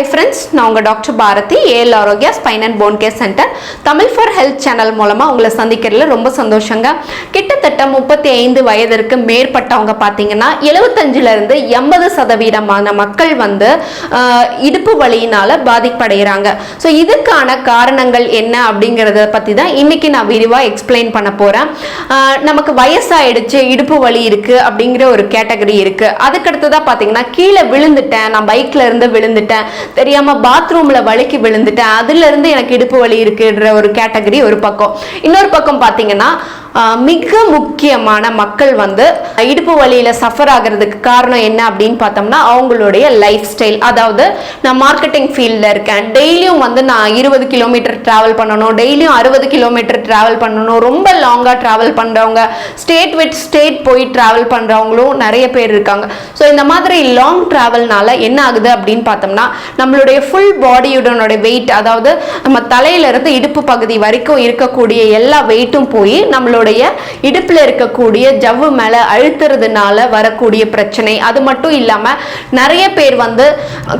High friends நான் உங்கள் doctor Bharathi A L Arokya spine and bone care centre. Tamil for health channel மூலமாக உங்களை சந்திக்கிறதுல ரொம்ப சந்தோஷங்க. கிட்டத்தட்ட முப்பத்தி ஐந்து வயதிற்கு மேற்பட்டவங்க பார்த்தீங்கன்னா எழுபத்தஞ்சிலேருந்து எண்பது சதவீதமான மக்கள் வந்து இடுப்பு வலியினால் பாதிப்படைகிறாங்க. ஸோ இதுக்கான காரணங்கள் என்ன அப்படிங்கிறத பற்றி தான் இன்னைக்கு நான் விரிவாக எக்ஸ்பிளைன் பண்ண போகிறேன் நமக்கு வயசாயிடுச்சு இடுப்பு வலி இருக்குது அப்படிங்கிற ஒரு கேட்டகரி இருக்குது அதுக்கடுத்ததாக பார்த்தீங்கன்னா கீழே விழுந்துட்டேன் நான் பைக்கில் இருந்து விழுந்துட்டேன். தெரியாம பாத்ரூம்ல வழுக்கி விழுந்துட்டேன். அதுல இருந்து எனக்கு இடுப்பு வலி இருக்குன்ற ஒரு கேட்டகரி ஒரு பக்கம். இன்னொரு பக்கம் பார்த்தீங்கன்னா மிக முக்கியமான மக்கள் வந்து இடுப்பு வழியில் சஃபர் ஆகிறதுக்கு காரணம் என்ன அப்படின்னு பார்த்தோம்னா அவங்களுடைய லைஃப் ஸ்டைல் அதாவது நான் மார்க்கெட்டிங் ஃபீல்டில் இருக்கேன். டெய்லியும் வந்து நான் இருபது கிலோமீட்டர் ட்ராவல் பண்ணணும் டெய்லியும் அறுபது கிலோமீட்டர் ட்ராவல் பண்ணணும் ரொம்ப லாங்காக ட்ராவல் பண்ணுறவங்க ஸ்டேட் வித் ஸ்டேட் போய் ட்ராவல் பண்ணுறவங்களும் நிறைய பேர் இருக்காங்க. ஸோ இந்த மாதிரி லாங் ட்ராவல்னால என்ன ஆகுது அப்படின்னு பார்த்தோம்னா நம்மளுடைய ஃபுல் பாடியுடனோட வெயிட் அதாவது நம்ம தலையிலிருந்து இடுப்பு பகுதி வரைக்கும் இருக்கக்கூடிய எல்லா வெயிட்டும் போய் நம்மளோட நம்மளுடைய இடுப்பில் இருக்கக்கூடிய ஜவ்வு மேலே அழுத்துறதுனால வரக்கூடிய பிரச்சனை. அது மட்டும் இல்லாமல் நிறைய பேர் வந்து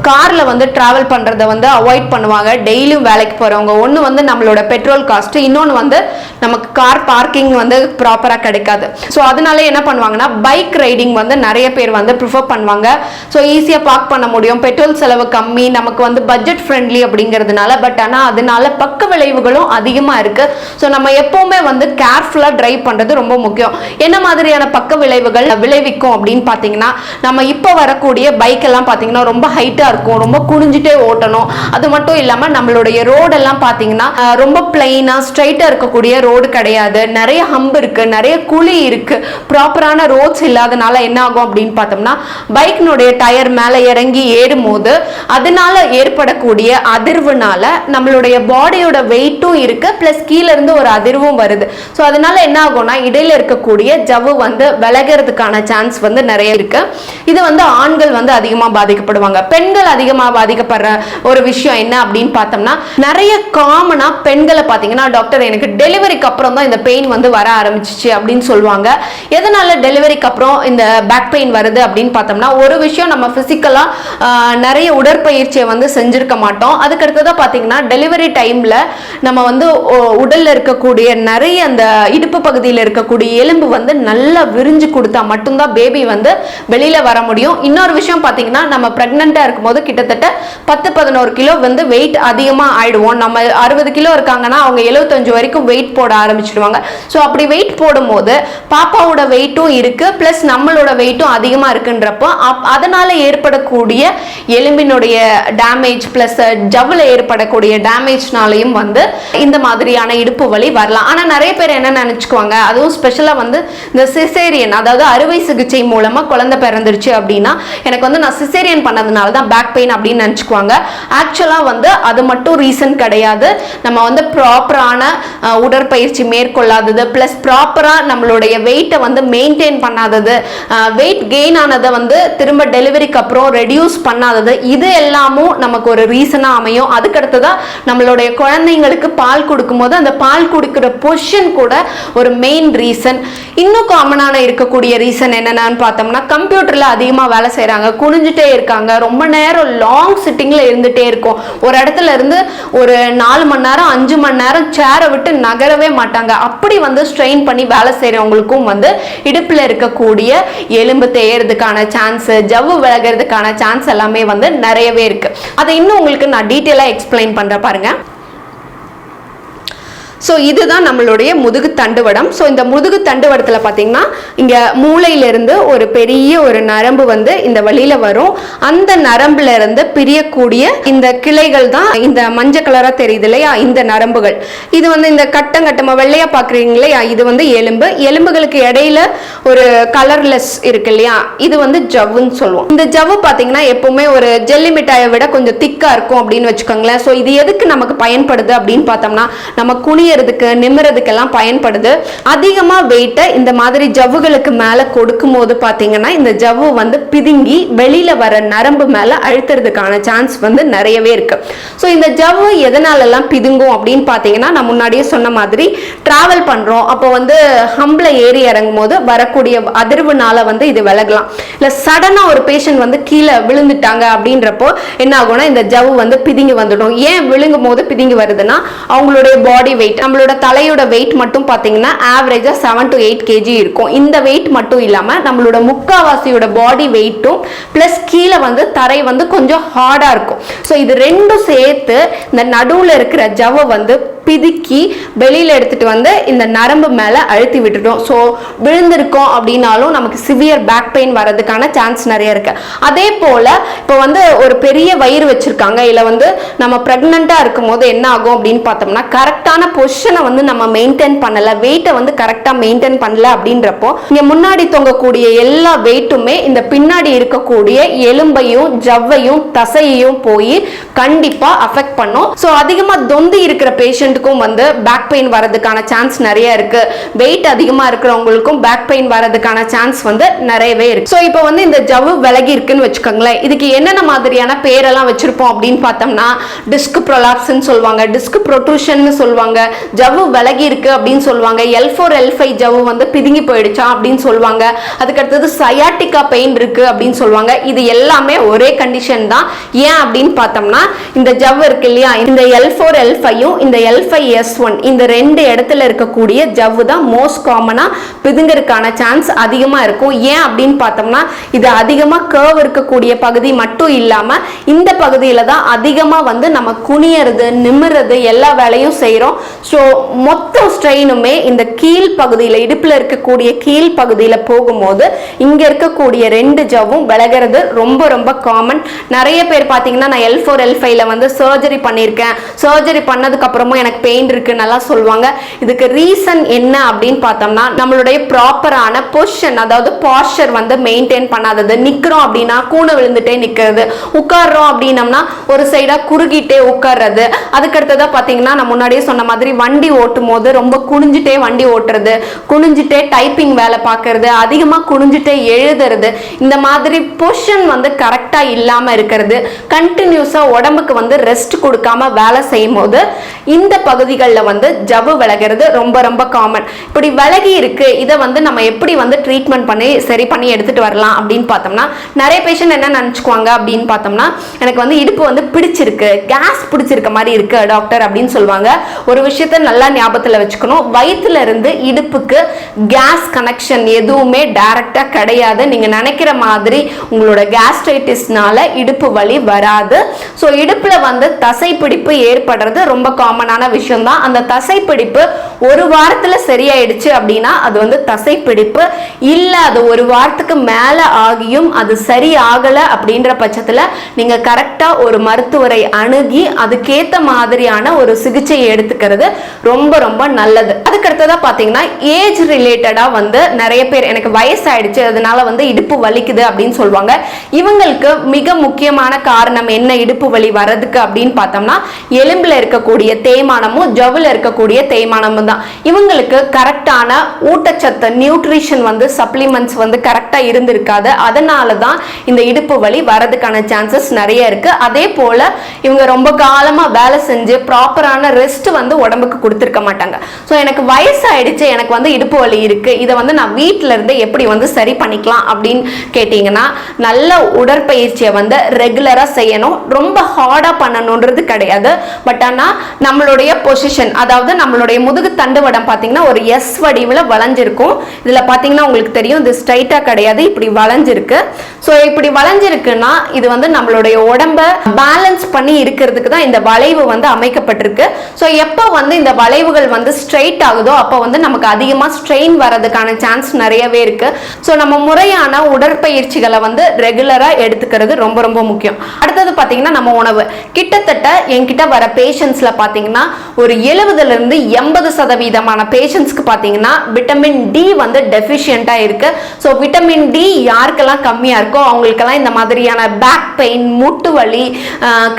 காரில் வந்து ட்ராவல் பண்ணுறத வந்து அவாய்ட் பண்ணுவாங்க. டெய்லியும் வேலைக்கு போகிறவங்க ஒன்று வந்து நம்மளோட பெட்ரோல் காஸ்ட்டு இன்னொன்று வந்து நமக்கு கார் பார்க்கிங் வந்து ப்ராப்பராக கிடைக்காது. ஸோ அதனால என்ன பண்ணுவாங்கன்னா பைக் ரைடிங் வந்து நிறைய பேர் வந்து ப்ரிஃபர் பண்ணுவாங்க. ஸோ ஈஸியாக பார்க் பண்ண முடியும். பெட்ரோல் செலவு கம்மி நமக்கு வந்து பட்ஜெட் ஃப்ரெண்ட்லி அப்படிங்கிறதுனால பட் ஆனால் அதனால பக்க விளைவுகளும் அதிகமாக இருக்குது ஸோ நம்ம எப்போவுமே வந்து கேர்ஃபுல்லாக டிரைவ் பண்ணுறது ரொம்ப முக்கியம். என்ன மாதிரியான பக்க விளைவுகள் விளைவிக்கும் அப்படின்னு பார்த்தீங்கன்னா நம்ம இப்போ வரக்கூடிய பைக் எல்லாம் பார்த்தீங்கன்னா ரொம்ப ஹைட்டாக இருக்கும் ரொம்ப குனிஞ்சிட்டே ஓட்டணும். அது மட்டும் இல்லாமல் நம்மளுடைய ரோடெல்லாம் பார்த்தீங்கன்னா ரொம்ப பிளெயினாக ஸ்ட்ரைட்டாக இருக்கக்கூடிய ரோடு கிடையாது. நிறைய ஹம்பு இருக்குது நிறைய குழி இருக்குது ப்ராப்பரான ரோட்ஸ் இல்லாதனால என்ன ஆகும் அப்படின்னு பார்த்தோம்னா பைக்கினுடைய டயர் மேலே இறங்கி ஏறும் போது அதனால ஏற்படக்கூடிய அதிர்வுனால நம்மளுடைய பாடியோட வெயிட்டும் இருக்கு ப்ளஸ் கீழே இருந்து ஒரு அதிர்வும் வருது. ஸோ அதனால என்ன ஆகும்னா இடையில இருக்கக்கூடிய ஜவ்வு வந்து விலகிறதுக்கான சான்ஸ் வந்து நிறைய இருக்கு. இது வந்து ஆண்கள் வந்து அதிகமாக பாதிக்கப்படுவாங்க. பெண்கள் அதிகமாக பாதிக்கப்படுற ஒரு விஷயம் என்ன அப்படின்னு பார்த்தோம்னா நிறைய காமனாக பெண்களை பார்த்தீங்கன்னா டாக்டர் எனக்கு டெலிவரிக்கு அப்புறம் தான் இந்த பெயின் வந்து வர ஆரம்பிச்சிச்சு அப்படின்னு சொல்லுவாங்க. எதனால டெலிவரிக்கு அப்புறம் இந்த பேக் பெயின் வருது அப்படின்னு பார்த்தோம்னா ஒரு விஷயம் நம்ம ஃபிசிக்கலாக நிறைய உடற்பயிற்சியை வந்து செஞ்சிருக்க மாட்டோம். அதுக்கடுத்ததாக பார்த்தீங்கன்னா டெலிவரி டைமில் நம்ம வந்து உடலில் இருக்கக்கூடிய நிறைய அந்த இடுப்பு பகுதியில் இருக்கக்கூடிய எலும்பு வந்து நல்லா விரிஞ்சு கொடுத்தா மட்டும்தான் பேபி வந்து வெளியில வர முடியும். இன்னொரு விஷயம் பார்த்தீங்கன்னா நம்ம ப்ரெக்னெண்ட்டாக இருக்கும்போது கிட்டத்தட்ட பத்து பதினோரு கிலோ வந்து வெயிட் அதிகமாக ஆயிடுவோம். நம்ம அறுபது கிலோ இருக்காங்கன்னா அவங்க எழுபத்தஞ்சு வரைக்கும் வெயிட் போட ஆரம்பிச்சிடுவாங்க ஸோ அப்படி வெயிட் போடும்போது பாப்பாவோட வெயிட்டும் இருக்கு ப்ளஸ் நம்மளோட வெயிட்டும் அதிகமாக இருக்குன்றப்போ அப் அதனால ஏற்படக்கூடிய எலும்பினுடைய டேமேஜ் ப்ளஸ் ஜவ்வில் ஏற்படக்கூடிய டேமேஜ்னாலையும் வந்து இந்த மாதிரியான இடுப்பு வலி வரலாம். ஆனால் நிறைய பேர் என்ன வச்சுக்குவாங்க அதுவும் ஸ்பெஷலாக வந்து இந்த சிசேரியன் அதாவது அறுவை சிகிச்சை மூலமாக குழந்தை பிறந்துருச்சு அப்படின்னா எனக்கு வந்து நான் சிசேரியன் பண்ணதுனால தான் பேக் பெயின் அப்படின்னு நினச்சிக்குவாங்க. ஆக்சுவலாக வந்து அது மட்டும் ரீசன் கிடையாது. நம்ம வந்து ப்ராப்பரான உடற்பயிற்சி மேற்கொள்ளாதது ப்ளஸ் ப்ராப்பராக நம்மளுடைய வெயிட்டை வந்து மெயின்டைன் பண்ணாதது வெயிட் கெயின் ஆனதை வந்து திரும்ப டெலிவரிக்கு அப்புறம் ரெடியூஸ் பண்ணாதது இது எல்லாமும் நமக்கு ஒரு ரீசனாக அமையும். அதுக்கடுத்ததாக நம்மளுடைய குழந்தைங்களுக்கு பால் கொடுக்கும்போது அந்த பால் கொடுக்குற பொஷன் கூட ஒரு மெயின் ரீசன் இன்னும் காமனான இருக்கக்கூடிய ரீசன் என்னென்னு பார்த்தோம்னா கம்ப்யூட்டரில் அதிகமாக வேலை செய்கிறாங்க குனிஞ்சிட்டே இருக்காங்க ரொம்ப நேரம் லாங் சிட்டிங்கில் இருந்துகிட்டே இருக்கும். ஒரு இடத்துல இருந்து ஒரு நாலு மணி நேரம் அஞ்சு மணி நேரம் சேரை விட்டு நகரவே மாட்டாங்க. அப்படி வந்து ஸ்ட்ரெயின் பண்ணி வேலை செய்கிறவங்களுக்கும் வந்து இடுப்பில் இருக்கக்கூடிய எலும்பு தேயறதுக்கான சான்ஸ் ஜவ்வு விலகிறதுக்கான சான்ஸ் எல்லாமே வந்து நிறையவே இருக்கு. அதை இன்னும் உங்களுக்கு நான் டீட்டெயிலாக எக்ஸ்பிளைன் பண்ணுறேன் பாருங்க. ஸோ இதுதான் நம்மளுடைய முதுகு தண்டுவடம். ஸோ இந்த முதுகு தண்டுவடத்தில் பார்த்தீங்கன்னா இங்கே மூளையிலிருந்து ஒரு பெரிய ஒரு நரம்பு வந்து இந்த வழியில் வரும். அந்த நரம்புல இருந்து பிரியக்கூடிய இந்த கிளைகள் தான் இந்த மஞ்சள் கலராக தெரியுது இல்லையா? இந்த நரம்புகள். இது வந்து இந்த கட்டம் கட்டமாக வெள்ளையா பார்க்குறீங்க இல்லையா? இது வந்து எலும்பு. எலும்புகளுக்கு இடையில ஒரு கலர்லெஸ் இருக்கு இல்லையா? இது வந்து ஜவ்வுன்னு சொல்லுவோம். இந்த ஜவ்வு பார்த்தீங்கன்னா எப்பவுமே ஒரு ஜெல்லி மிட்டாயை விட கொஞ்சம் திக்காக இருக்கும் அப்படின்னு வச்சுக்கோங்களேன். ஸோ இது எதுக்கு நமக்கு பயன்படுது அப்படின்னு பார்த்தோம்னா நம்ம குனியறதுக்கு நிமிறதுக்கெல்லாம் பயன்படுது. அதிகமாக வெயிட்டை இந்த மாதிரி ஜவ்வுகளுக்கு மேலே கொடுக்கும் போது பார்த்தீங்கன்னா இந்த ஜவ்வு வந்து பிதுங்கி வெளியில் வர நரம்பு மேலே அழுத்துறதுக்கான சான்ஸ் வந்து நிறையவே இருக்கு. ஸோ இந்த ஜவ்வு எதனாலெல்லாம் பிதுங்கும் அப்படின்னு பார்த்தீங்கன்னா நான் முன்னாடியே சொன்ன மாதிரி ட்ராவல் பண்ணுறோம் அப்போ வந்து ஹம்பில் ஏறி இறங்கும் போது வரக்கூடிய அதிர்வுனால வந்து இது விலகலாம். இல்லை சடனாக ஒரு பேஷண்ட் வந்து கீழே விழுந்துட்டாங்க அப்படின்றப்போ என்ன ஆகும்னா இந்த ஜவ்வு வந்து பிதுங்கி வந்துடும். ஏன் விழுங்கும் போது பிதுங்கி வருதுன்னா அவங்களுடைய பாடி வெயிட் நம்மளோட தலையோட வெயிட் மட்டும் பார்த்தீங்கன்னா ஆவரேஜாக செவன் டு எயிட் கேஜி இருக்கும். இந்த வெயிட் மட்டும் இல்லாமல் நம்மளோட முக்காவாசியோட பாடி வெயிட்டும் ப்ளஸ் கீழே வந்து தரை வந்து கொஞ்சம் ஹார்டாக இருக்கும். ஸோ இது ரெண்டும் சேர்த்து இந்த நடுவில் இருக்கிற ஜவ்வை வந்து பிதுக்கி வெளியில் எடுத்துகிட்டு வந்து இந்த நரம்பு மேலே அழுத்தி விட்டுட்டோம். ஸோ விழுந்திருக்கோம் அப்படின்னாலும் நமக்கு சிவியர் பேக் பெயின் வர்றதுக்கான சான்ஸ் நிறைய இருக்குது அதே போல் இப்போ வந்து ஒரு பெரிய வயிறு வச்சுருக்காங்க. இல்லை வந்து நம்ம ப்ரெக்னெண்ட்டாக இருக்கும் போது என்ன ஆகும் அப்படின்னு பார்த்தோம்னா கரெக்டான பொசிஷனை வந்து நம்ம மெயின்டைன் பண்ணலை. வெயிட்டை வந்து கரெக்டாக மெயின்டைன் பண்ணல அப்படின்றப்போ இங்கே முன்னாடி தொங்கக்கூடிய எல்லா வெயிட்டுமே இந்த பின்னாடி இருக்கக்கூடிய எலும்பையும் ஜவ்வையும் தசையையும் போய் கண்டிப்பாக அஃபெக்ட் பண்ணும். ஸோ அதிகமாக தொந்தி இருக்கிற பேஷண்ட்டுக்கும் வந்து பேக் பெயின் வரதுக்கான சான்ஸ் நிறைய இருக்கு. வெயிட் அதிகமா இருக்கிறவங்களுக்கும் பேக் பெயின் வரதுக்கான சான்ஸ் வந்து நிறையவே இருக்கு. ஸோ இப்போ வந்து இந்த ஜவ்வு விலகி இருக்குன்னு வச்சுக்கோங்களேன். இதுக்கு என்னென்ன மாதிரியான பேரெல்லாம் வச்சிருப்போம் அப்படின்னு பார்த்தோம்னா டிஸ்க் ப்ரொலாப்ஸ்ன்னு சொல்லுவாங்க டிஸ்க் ப்ரொட்ரூஷன் சொல்லுவாங்க ஜவ்வு விலகி இருக்கு அப்படின்னு சொல்லுவாங்க எல் ஃபோர் எல் ஃபைவ் ஜவ்வு வந்து பிதுங்கி போயிடுச்சா அப்படின்னு சொல்லுவாங்க அதுக்கு அடுத்தது சயாட்டிக்கா பெயின் இருக்கு அப்படின்னு சொல்லுவாங்க. இது எல்லாமே ஒரே கண்டிஷன் தான். ஏன் அப்படின்னு பார்த்தோம்னா இந்த ஜவ் இருக்கு இல்லையா? இந்த எல் ஃபோர் எல் ஃபைவும் இந்த எல் ஃபைவ் எஸ் ஒன் இந்த ரெண்டு இடத்துல இருக்கக்கூடிய ஜவ்வு தான் மோஸ்ட் காமனா பிதுங்கிறதுக்கான சான்ஸ் அதிகமா இருக்கும். ஏன் அப்படின்னு பார்த்தோம்னா இது அதிகமாக கேர்வ் இருக்கக்கூடிய பகுதி மட்டும் இல்லாம இந்த பகுதியில தான் அதிகமாக வந்து நம்ம குனியறது நிமிர்றது எல்லா வேலையும் செய்கிறோம் ஸோ மொத்த ஸ்ட்ரெயினுமே இந்த கீழ் பகுதியில் இடுப்புல இருக்கக்கூடிய கீழ் பகுதியில் போகும்போது இங்க இருக்கக்கூடிய ரெண்டு ஜவ்வும் விலகிறது ரொம்ப ரொம்ப காமன் நிறைய பேர் பார்த்தீங்கன்னா நான் எல் ஃபோர் எல் ஃபைவ்ல வந்து சர்ஜரி பண்ணியிருக்கேன். சர்ஜரி பண்ணதுக்கு எனக்கு எனக்கு பெயின் இருக்கு நல்லா சொல்லுவாங்க. இதுக்கு ரீசன் என்ன அப்படின்னு பார்த்தோம்னா நம்மளுடைய ப்ராப்பரான பொஷன் அதாவது பாஸ்டர் வந்து மெயின்டைன் பண்ணாதது. நிக்கிறோம் அப்படின்னா கூணை விழுந்துட்டே நிக்கிறது. உட்கார்றோம் அப்படின்னம்னா ஒரு சைடா குறுகிட்டே உட்கார்றது. அதுக்கு அடுத்ததா பார்த்தீங்கன்னா நான் முன்னாடியே சொன்ன மாதிரி வண்டி ஓட்டும் போது ரொம்ப குனிஞ்சிட்டே வண்டி ஓட்டுறது. குனிஞ்சிட்டே டைப்பிங் வேலை பார்க்கறது. அதிகமாக குனிஞ்சிட்டே எழுதுறது. இந்த மாதிரி பொஷன் வந்து கரெக்டாக இல்லாமல் இருக்கிறது. கண்டினியூஸாக உடம்புக்கு வந்து ரெஸ்ட் கொடுக்காம வேலை செய்யும் போது இந்த பகுதிகளில் வந்து ஜவ்வு விலகிறது ரொம்ப ரொம்ப காமன் இப்படி விலகி இருக்கு இதை வந்து நம்ம எப்படி வந்து ட்ரீட்மெண்ட் பண்ணி சரி பண்ணி எடுத்துட்டு வரலாம் அப்படின்னு பார்த்தோம்னா நிறைய பேஷண்ட் என்ன நினச்சிக்குவாங்க அப்படின்னு பார்த்தோம்னா எனக்கு வந்து இடுப்பு வந்து பிடிச்சிருக்கு கேஸ் பிடிச்சிருக்க மாதிரி இருக்கு டாக்டர் அப்படின்னு சொல்லுவாங்க. ஒரு விஷயத்த நல்லா ஞாபகத்தில் வச்சுக்கணும். வயிற்றுல இருந்து இடுப்புக்கு கேஸ் கனெக்ஷன் எதுவுமே டைரக்டா கிடையாது. நீங்க நினைக்கிற மாதிரி உங்களோட கேஸ்ட்ரைட்டிஸ்னால இடுப்பு வலி வராது. ஸோ இடுப்புல வந்து தசைப்பிடிப்பு ஏற்படுறது ரொம்ப காமனான விஷயம் தான் அந்த தசைப்பிடிப்பு ஒரு வாரத்துல சரியாயிடுச்சு அப்படின்னா அது வந்து தசைப்பிடிப்பு. இல்லை அது ஒரு வாரத்துக்கு மேல ஆகியும் அது சரி அப்படின்ற பட்சத்துல நீங்க கரெக்டா ஒரு மருத்துவரை அணுகி அதுக்கேற்ற மாதிரியான ஒரு சிகிச்சையை எடுத்துக்கிறது ரொம்ப ரொம்ப நல்லது. அதுக்கு அடுத்ததா பாத்தீங்கன்னா ஏஜ் ரிலேட்டடா வந்து நிறைய பேர் எனக்கு வயசாயிடுச்சு அதனால வந்து இடுப்பு வலிக்குது அப்படின்னு சொல்லுவாங்க. இவங்களுக்கு மிக முக்கியமான காரணம் என்ன இடுப்பு வலி வர்றதுக்கு அப்படின்னு பார்த்தோம்னா எலும்புல இருக்கக்கூடிய தேய்மானமும் ஜவ்வுல இருக்கக்கூடிய தேய்மானமும் தான். இவங்களுக்கு கரெக்டான ஊட்டச்சத்து நியூட்ரிஷன் வந்து சப்ளிமெண்ட்ஸ் வந்து கரெக்டாக இருந்திருக்காது. அதனால தான் இந்த இடுப்பு வலி வரதுக்கான சான்சஸ் நிறைய இருக்கு. அதே போல இவங்க ரொம்ப காலமாக வேலை செஞ்சு ப்ராப்பரான ரெஸ்ட் வந்து உடம்புக்கு கொடுத்துருக்க மாட்டாங்க. ஸோ எனக்கு வயசாயிடுச்சு எனக்கு வந்து இடுப்பு வலி இருக்கு. இதை வந்து நான் வீட்டில இருந்து எப்படி வந்து சரி பண்ணிக்கலாம் அப்படின்னு கேட்டிங்கன்னா நல்ல உடற்பயிற்சியை வந்து ரெகுலராக செய்யணும். ரொம்ப ஹார்டாக பண்ணணுன்றது கிடையாது. பட் ஆனால் நம்மளுடைய பொசிஷன் அதாவது நம்மளுடைய முதுகு தண்டுவடம் பார்த்தீங்கன்னா ஒரு எஸ் வடிவில் வளைஞ்சிருக்கும். இதில் பார்த்தீங்கன்னா உங்களுக்கு தெரியும் இது ஸ்ட்ரைட்டாக கிடையாது இப்படி வளைஞ்சிருக்கு. ஸோ இப்படி வளைஞ்சிருக்குன்னா இது வந்து நம்மளுடைய உடம்ப பேலன்ஸ் பண்ணி இருக்கிறதுக்கு தான் இந்த வளைவு வந்து அமைக்கப்பட்டிருக்கு. ஸோ எப்போ வந்து இந்த வளைவுகள் வந்து ஸ்ட்ரைட் ஆகுதோ அப்போ வந்து நமக்கு அதிகமாக ஸ்ட்ரெயின் வர்றதுக்கான சான்ஸ் நிறையவே இருக்கு. ஸோ நம்ம முறையான உடற்பயிற்சிகளை வந்து ரெகுலராக எடுத்துக்கிறது ரொம்ப ரொம்ப முக்கியம். அடுத்தது பார்த்தீங்கன்னா நம்ம உணவு. கிட்டத்தட்ட என்கிட்ட வர பேஷண்ட்ஸில் பார்த்தீங்கன்னா ஒரு எழுபதுல இருந்து எண்பது சதவீதமான பேஷண்ட்ஸ்க்கு பார்த்தீங்கன்னா விட்டமின் டி வந்து டெஃபிஷியண்ட்டாக இருக்கு. ஸோ விட்டமின் டி யாருக்கெல்லாம் கம்மியாக இருக்கோ அவங்களுக்கெல்லாம் இந்த மாதிரியான பேக் பெயின் முட்டு வலி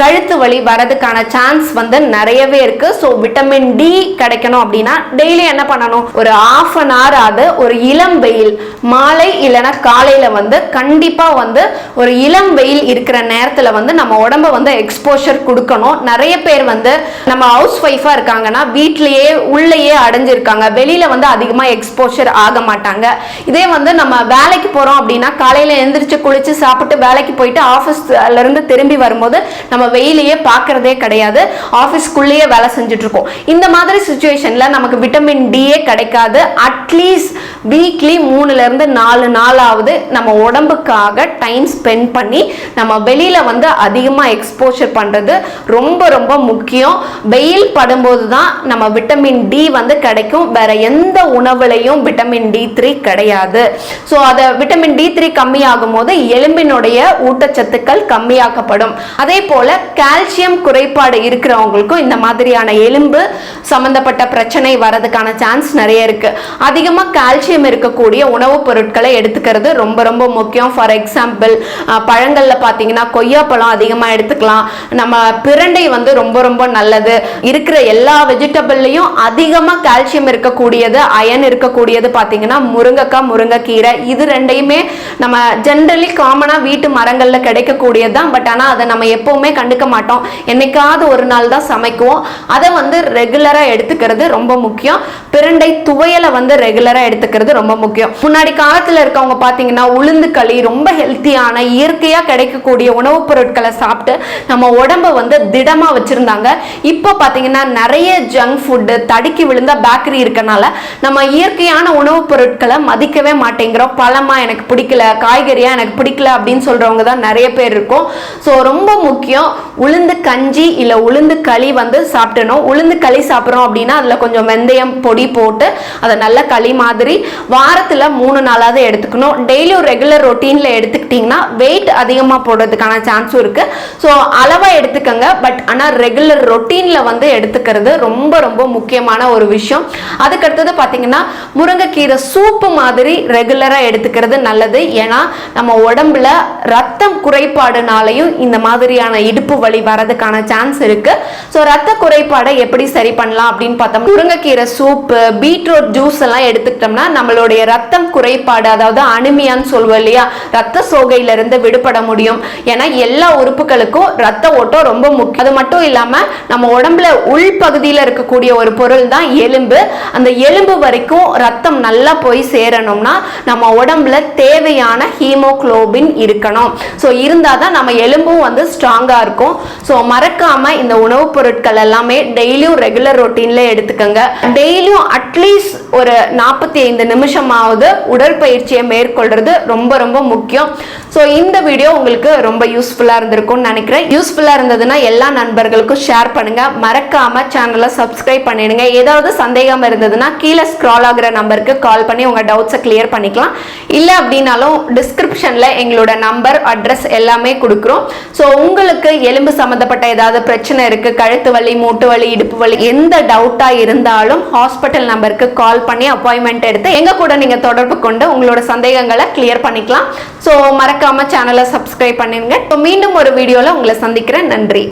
கழுத்து வலி வரதுக்கான சான்ஸ் வந்து நிறையவே இருக்கு. ஸோ விட்டமின் டி கிடைக்கணும் அப்படின்னா டெய்லி என்ன பண்ணணும்? ஒரு ஆஃப் அன் ஹவர் ஆகுது ஒரு இளம் வெயில் மாலை இல்லைன்னா காலையில் வந்து கண்டிப்பாக வந்து ஒரு இளம் வெயில் இருக்கிற நேரத்தில் வந்து நம்ம உடம்ப வந்து எக்ஸ்போஷர் கொடுக்கணும். நிறைய பேர் வந்து நம்ம ஹவுஸ் ஒய்ஃபாக இருக்காங்கன்னா வீட்லேயே உள்ளேயே அடைஞ்சிருக்காங்க. வெளியில் வந்து அதிகமாக எக்ஸ்போஷர் ஆக மாட்டாங்க. இதே வந்து நம்ம வேலைக்கு போகிறோம் அப்படின்னா காலையில் எழுந்திரிச்சு குளித்து சாப்பிட்டு வேலைக்கு போயிட்டு ஆஃபீஸ்லேருந்து திரும்பி வரும்போது நம்ம வெயிலையே பார்க்கறதே கிடையாது. ஆஃபீஸ்க்குள்ளேயே வேலை செஞ்சுட்ருக்கோம். இந்த மாதிரி சுச்சுவேஷனில் நமக்கு விட்டமின் டியே கிடைக்காது. அட்லீஸ்ட் வீக்லி மூணுலேருந்து நாலு நாளாவது நம்ம உடம்புக்காக டைம் ஸ்பெண்ட் பண்ணி நம்ம வெளியில் வந்து அதிகமாக எக்ஸ்போஷர் பண்ணுறது ரொம்ப ரொம்ப முக்கியம். வெயில் படும்போது தான் நம்ம விட்டமின் டி வந்து கிடைக்கும். வேற எந்த உணவுலையும் விட்டமின் டி த்ரீ கிடையாது. ஸோ அதை விட்டமின் டி த்ரீ கம்மியாகும் போது எலும்பினுடைய ஊட்டச்சத்துக்கள் கம்மியாக்கப்படும். அதே போல கால்சியம் குறைபாடு இருக்கிறவங்களுக்கும் இந்த மாதிரியான எலும்பு சம்பந்தப்பட்ட பிரச்சனை வரதுக்கான சான்ஸ் நிறைய இருக்கு. அதிகமாக கால்சியம் இருக்கக்கூடிய உணவுப் பொருட்களை எடுத்துக்கிறது ரொம்ப ரொம்ப முக்கியம். ஃபார் எக்ஸாம்பிள் பழங்கள்ல பார்த்தீங்கன்னா கொய்யாப்பழம் அதிகமாக எடுத்துக்கலாம். நம்ம பிரண்டை வந்து ரொம்ப ரொம்ப நல்லது. இருக்கிற எல்லா வெஜிடபிள்லையும் அதிகமாக கால்சியம் இருக்கக்கூடியது அயன் இருக்கக்கூடியது பார்த்தீங்கன்னா முருங்கைக்காய் முருங்கைக்கீரை இது ரெண்டையுமே நம்ம ஜென்ரலி காமனாக வீட்டு மரங்களில் கிடைக்கக்கூடியது தான் பட் ஆனால் அதை நம்ம எப்போவுமே கண்டுக்க மாட்டோம். என்னைக்காவது ஒரு நாள் தான் சமைக்குவோம். அதை வந்து ரெகுலராக எடுத்துக்கிறது ரொம்ப முக்கியம். பிரண்டை துவையலை வந்து ரெகுலராக எடுத்துக்கிறது ரொம்ப முக்கியம். முன்னாடி காலத்தில் இருக்கவங்க பார்த்தீங்கன்னா உளுந்து களி ரொம்ப ஹெல்த்தியான இயற்கையாக கிடைக்கக்கூடிய உணவுப் பொருட்களை சாப்பிட்டு நம்ம உடம்ப வந்து திடமாக வச்சுருந்தாங்க. இப்போ பார்த்தீங்கன்னா பார்த்தீங்கன்னா நிறைய ஜங்க் ஃபுட்டு தடுக்கி விழுந்த பேக்கரி இருக்கனால நம்ம இயற்கையான உணவுப் பொருட்களை மதிக்கவே மாட்டேங்கிறோம். பழமா எனக்கு பிடிக்கல காய்கறியா எனக்கு பிடிக்கல அப்படின்னு சொல்றவங்க தான் நிறைய பேர் இருக்கும். ஸோ ரொம்ப முக்கியம் உளுந்து கஞ்சி இல்லை உளுந்து களி வந்து சாப்பிட்டணும் உளுந்து களி சாப்பிட்றோம் அப்படின்னா அதில் கொஞ்சம் வெந்தயம் பொடி போட்டு அதை நல்ல களி மாதிரி வாரத்தில் மூணு நாளாவது எடுத்துக்கணும். டெய்லியும் ரெகுலர் ரொட்டீனில் எடுத்துக்கிட்டிங்கன்னா வெயிட் அதிகமாக போடுறதுக்கான சான்ஸும் இருக்குது ஸோ அளவாக எடுத்துக்கங்க பட் ஆனால் ரெகுலர் ரொட்டீனில் வந்து எடுத்துக்கிறது ரொம்ப ரொம்ப முக்கியமான ஒரு விஷயம். அதுக்கடுத்தது பார்த்தீங்கன்னா முருங்கைக்கீரை சூப்பு மாதிரி ரெகுலராக எடுத்துக்கிறது நல்லது. ஏன்னா நம்ம உடம்புல ரத்தம் குறைபாடுனாலையும் இந்த மாதிரியான இடுப்பு வலி வரதுக்கான சான்ஸ் இருக்கு. ஸோ ரத்த குறைபாடை எப்படி சரி பண்ணலாம் அப்படின்னு பார்த்தோம் முருங்கைக்கீரை சூப்பு பீட்ரூட் ஜூஸ் எல்லாம் எடுத்துக்கிட்டோம்னா நம்மளுடைய ரத்தம் குறைபாடு அதாவது அனிமியான்னு சொல்லுவோம் இல்லையா ரத்த சோகையிலிருந்து விடுபட முடியும். ஏன்னா எல்லா உறுப்புகளுக்கும் ரத்த ஓட்டம் ரொம்ப முக்கியம். அது மட்டும் இல்லாமல் நம்ம உடம்புல உள்பகுதியில் இருக்கக்கூடிய ஒரு பொருள் தான் எலும்பு. அந்த எலும்பு வரைக்கும் ரத்தம் நல்லா போய் சேரணும்னா நம்ம உடம்புல தேவையான ஹீமோகுளோபின் இருக்கணும். ஸோ இருந்தால் தான் நம்ம எலும்பும் வந்து ஸ்ட்ராங்காக இருக்கும். ஸோ மறக்காமல் இந்த உணவுப் பொருட்கள் எல்லாமே டெய்லியும் ரெகுலர் ரொட்டீனில் எடுத்துக்கோங்க. டெய்லியும் அட்லீஸ்ட் ஒரு நாற்பத்தி ஐந்து நிமிஷமாவது உடற்பயிற்சியை மேற்கொள்கிறது ரொம்ப ரொம்ப முக்கியம். ஸோ இந்த வீடியோ உங்களுக்கு ரொம்ப யூஸ்ஃபுல்லாக இருந்திருக்கும்னு நினைக்கிறேன். யூஸ்ஃபுல்லாக இருந்ததுன்னா எல்லா நண்பர்களுக்கும் ஷேர் பண்ணுங்கள் மறக்காமல் சேனலை சப்ஸ்கிரைப் பண்ணிடுங்க. ஏதாவது சந்தேகம் இருந்ததுன்னா கீழே ஸ்க்ரால் ஆகிற நம்பருக்கு கால் பண்ணி உங்கள் டவுட்ஸை கிளியர் பண்ணிக்கலாம். இல்லை அப்படின்னாலும் டிஸ்கிரிப்ஷனில் எங்களோட நம்பர் அட்ரஸ் எல்லாமே கொடுக்குறோம். ஸோ உங்களுக்கு எலும்பு சம்மந்தப்பட்ட ஏதாவது பிரச்சனை இருக்குது கழுத்து வலி மூட்டு வலி இடுப்பு வலி எந்த டவுட்டாக இருந்தாலும் ஹாஸ்பிட்டல் நம்பருக்கு கால் பண்ணி அப்பாயின்மெண்ட் எடுத்து எங்கள் கூட நீங்கள் தொடர்பு கொண்டு உங்களோட சந்தேகங்களை கிளியர் பண்ணிக்கலாம். ஸோ மறக்காம சேனலை சப்ஸ்கிரைப் பண்ணிருங்க. இப்போ மீண்டும் ஒரு வீடியோவில் உங்களை சந்திக்கிறேன். நன்றி.